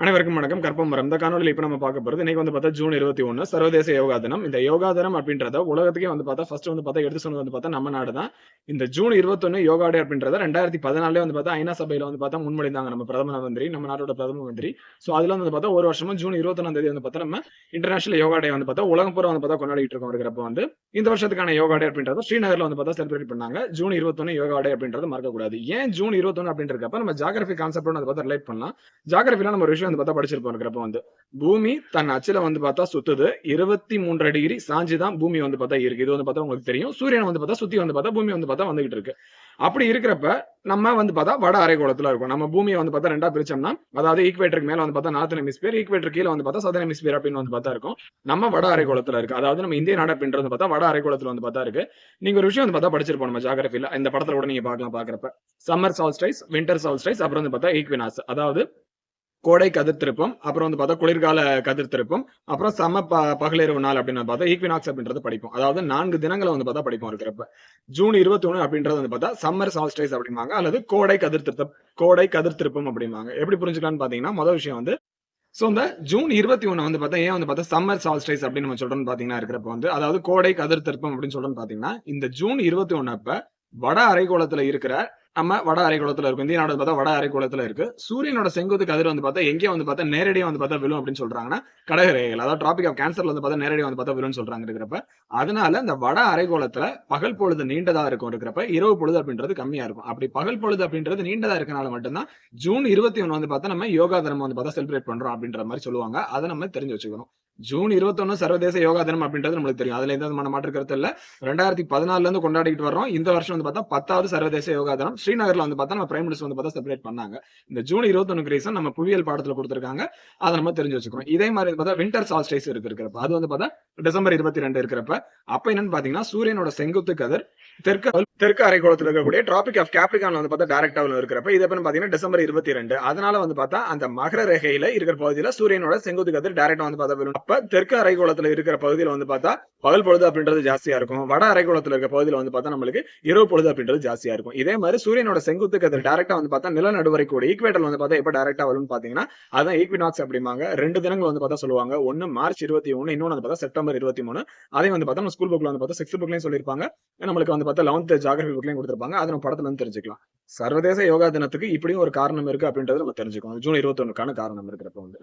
அனைவருக்கும் வணக்கம் கற்பம் மரம் இந்த காணொலியில் இப்ப நம்ம பார்க்க போகிறது இன்னைக்கு வந்து பார்த்தா ஜூன் இருபத்தி ஒண்ணு சர்வதேச யோகா தினம் இந்த யோகா தினம் அப்படின்றத உலகத்துக்கே வந்து பார்த்தா ஃபர்ஸ்ட் வந்து பார்த்தா எடுத்து சொன்னது வந்து பார்த்தா நம்ம நாடு தான் இந்த ஜூன் இருபத்தொன்று யோகா டே அப்படின்றத ரெண்டாயிரத்தி பதினாலே வந்து பார்த்தா ஐநா சபையில் வந்து பார்த்தா முன்மொழிந்தாங்க நம்ம பிரதம மந்திரி நம்ம நாட்டோட பிரதம மந்திரி ஸோ அதுல வந்து பார்த்தா ஒரு வருஷமும் ஜூன் இருபத்தொன்னாம் தேதி வந்து பார்த்தா நம்ம இன்டர்நேஷனல் யோகா டே வந்து பார்த்தா உலகம் பூரா வந்து பார்த்தா கொண்டாடிட்டு இருக்கோம் இருக்கிறப்ப வந்து இந்த வருஷத்துக்கான யோகா டே அப்படின்றத ஸ்ரீநகரில் வந்து பார்த்தா செலிப்ரேட் பண்ணாங்க ஜூன் இருபத்தொன்னு யோகா டே அப்படின்றது மறக்கக்கூடாது ஏன் ஜூன் இருபத்தொன்னு அப்படின்றப்ப நம்ம ஜாகிரபி கான்செப்ட் வந்து பார்த்தா ரிலேட் பண்ணலாம் ஜாகிரபில நம்ம ஒரு விஷயம் வந்து பார்த்தா படிச்சிருப்போம் இருக்கிறப்ப வந்து பூமி தன் அச்சுல வந்து பார்த்தா சுத்துது இருபத்தி மூன்றரை டிகிரி சாஞ்சி தான் பூமி வந்து பார்த்தா இருக்கு இது வந்து பார்த்தா உங்களுக்கு தெரியும் சூரியன் வந்து பார்த்தா சுத்தி வந்து பார்த்தா பூமி வந்து பார்த்தா வந்துகிட்டு இருக்கு அப்படி இருக்கிறப்ப நம்ம வந்து பார்த்தா வட அரைக்கோளத்துல இருக்கும் நம்ம பூமியை வந்து பார்த்தா ரெண்டா பிரிச்சோம்னா அதாவது ஈக்குவேட்டருக்கு மேல வந்து பார்த்தா நார்த் ஹெமிஸ்பியர் ஈக்குவேட்டர் கீழே வந்து பார்த்தா சதன் ஹெமிஸ்பியர் அப்படின்னு வந்து பார்த்தா இருக்கும் நம்ம வட அரைக்கோளத்துல இருக்கு அதாவது நம்ம இந்திய நாடு அப்படின்றது வந்து பார்த்தா வட அரைக்கோளத்துல வந்து பார்த்தா இருக்கு நீங்க ஒரு விஷயம் வந்து பார்த்தா படிச்சிருப்போம் நம்ம ஜாகிரபில இந்த படத்துல கூட நீங்க பாக்கலாம் பாக்குறப்ப சம்மர் சால்ஸ்டைஸ் வின்டர் சால்ஸ்டைஸ் அப்புறம் வந்து பார்த்தா ஈக்வினாஸ் அதாவது கோடை கதிர் திருப்பம் அப்புறம் வந்து பார்த்தா குளிர்கால கதிர் திருப்பம் அப்புறம் சம ப பகலிரவு நாள் அப்படின்னு பார்த்தா ஈக்வினாக்ஸ் அப்படின்றத படிப்போம். அதாவது நான்கு தினங்களை வந்து பார்த்தா படிப்போம் இருக்கிறப்ப. ஜூன் இருபத்தி ஒண்ணு அப்படின்றது வந்து பார்த்தா சம்மர் சால்ஸ்டைஸ் அப்படிம்பாங்க. அல்லது கோடை கதிர்த்திருத்தம் கோடை கதிர் திருப்பம் அப்படிம்பாங்க. எப்படி புரிஞ்சுக்கலாம்னு பாத்தீங்கன்னா முதல் விஷயம் வந்து சோ இந்த ஜூன் இருபத்தி ஒண்ணு வந்து பார்த்தா ஏன் வந்து பார்த்தா சம்மர் சால்ஸ்டைஸ் அப்படின்னு நம்ம சொல்றோம்னு பாத்தீங்கன்னா இருக்கிறப்ப வந்து அதாவது கோடை கதிர் திருப்பம் அப்படின்னு சொல்றோம்னு பாத்தீங்கன்னா இந்த ஜூன் இருபத்தி ஒண்ணு அப்ப வட அரைக்கோளத்துல இருக்கிற நம்ம வட அரைக்கோளத்துல இருக்கும். இந்திய நாடு பார்த்தா வட அரைக்கோளத்துல இருக்கு. சூரியனோட செங்குத்து கதிர் வந்து பார்த்தா எங்கேயே வந்து பார்த்தா நேரடியாக வந்து பார்த்தா விழும் அப்படின்னு சொல்றாங்கன்னா கடகரேகைகள் அதாவது டிராபிக் ஆஃப் கேன்சர்ல வந்து பார்த்தா நேரடியாக வந்து பார்த்தா விழுன்னு சொல்றாங்க இருக்கிறப்ப. அதனால இந்த வட அரைக்கோளத்துல பகல் பொழுது நீண்டதா இருக்கும் இருக்கிறப்ப இரவு பொழுது அப்படின்றது கம்மியா இருக்கும். அப்படி பகல் பொழுது அப்படின்றது நீண்டதா இருக்கனால மட்டும்தான் ஜூன் இருபத்தி ஒன்று வந்து பார்த்தா நம்ம யோகா தினம் வந்து பார்த்தா செலிப்ரேட் பண்றோம் அப்படின்ற மாதிரி சொல்லுவாங்க. அதை நம்ம தெரிஞ்சு வச்சுக்கணும். ஜூன் இருபத்தொன்னு சர்வதேச யோகா தினம் அப்படின்றது நம்மளுக்கு தெரியும். அதுல எந்த விதமான மாற்று கருத்து இல்ல. ரெண்டாயிரத்தி பதினாலுல இருந்து கொண்டாடிட்டு வரோம் இந்த வருஷம் வந்து பார்த்தா பத்தாவது சர்வதேச யோகா தினம். ஸ்ரீநகர்ல வந்து பார்த்தா நம்ம பிரைம் மினிஸ்டர் வந்து பார்த்தா செப்பரேட் பண்ணாங்க. இந்த ஜூன் இருபத்தொன்னு ரீசன் நம்ம புவியியல் பாடத்துல கொடுத்துருக்காங்க. அதை நம்ம தெரிஞ்சு வச்சுக்கிறோம். இதே மாதிரி பார்த்தா வின்டர் சால்ஸ்டைஸ் இருக்கிறப்ப அது வந்து பார்த்தா டிசம்பர் இருபத்தி ரெண்டு இருக்கிறப்ப அப்ப என்னன்னு பாத்தீங்கன்னா சூரியனோட செங்குத்து கதிர் தெற்கு தெற்கு அரைக்கோளத்தில் இருக்கக்கூடிய டிராபிக் ஆஃப் கேப்ரிகான்ல வந்து பார்த்தா டைரக்டா இருக்கிறப்ப இது எப்பன்னு பாத்தீங்கன்னா டிசம்பர் இருபத்தி ரெண்டு அதனால வந்து பார்த்தா அந்த மகர ரேகையில இருக்கிற பகுதியில சூரியனோட செங்குத்து கதிர் டைரக்டா வந்து பார்த்தா அப்ப தெற்கு அரைக்கோளத்துல இருக்கிற பகுதியில வந்து பார்த்தா பகல் பொழுது அப்படின்றது ஜாஸ்தியா இருக்கும். வட அரைக்கோளத்துல இருக்க பகுதியில வந்து பார்த்தா நம்மளுக்கு இரவு பொழுது அப்படின்றது ஜாஸ்தியா இருக்கும். இதே மாதிரி சூரியனோட செங்குத்து கதிர் டேரக்டா வந்து பார்த்தா நிலநடுவரை கூட ஈக்குவேட்டர் வந்து பார்த்தா எப்ப டேரக்டா வரும்னு பாத்தீங்கன்னா அதான் ஈக்வினாக்ஸ் அப்படிம்பாங்க. ரெண்டு தினங்கள் வந்து பார்த்தா சொல்லுவாங்க. ஒன்னு மார்ச் இருபத்தி ஒன்னு இன்னொன்னு வந்து பார்த்தா செப்டம்பர் இருபத்தி மூணு. அதையும் வந்து பார்த்தா நம்ம ஸ்கூல் புக்ல வந்து பார்த்தா சிக்ஸ்த் புக்லயும் சொல்லியிருப்பாங்க. நம்மளுக்கு வந்து பார்த்தா லெவன்த் ஜாகிரபி புக்லயும் கொடுத்துருப்பாங்க. அதை நம்ம படத்துல இருந்து தெரிஞ்சுக்கலாம். சர்வதேச யோகா தினத்துக்கு இப்படியும் ஒரு காரணம் இருக்கு அப்படின்றது நம்ம தெரிஞ்சுக்கணும். ஜூன் இருபத்தொன்னுக்கான காரணம் இருக்கிறப்ப வந்து.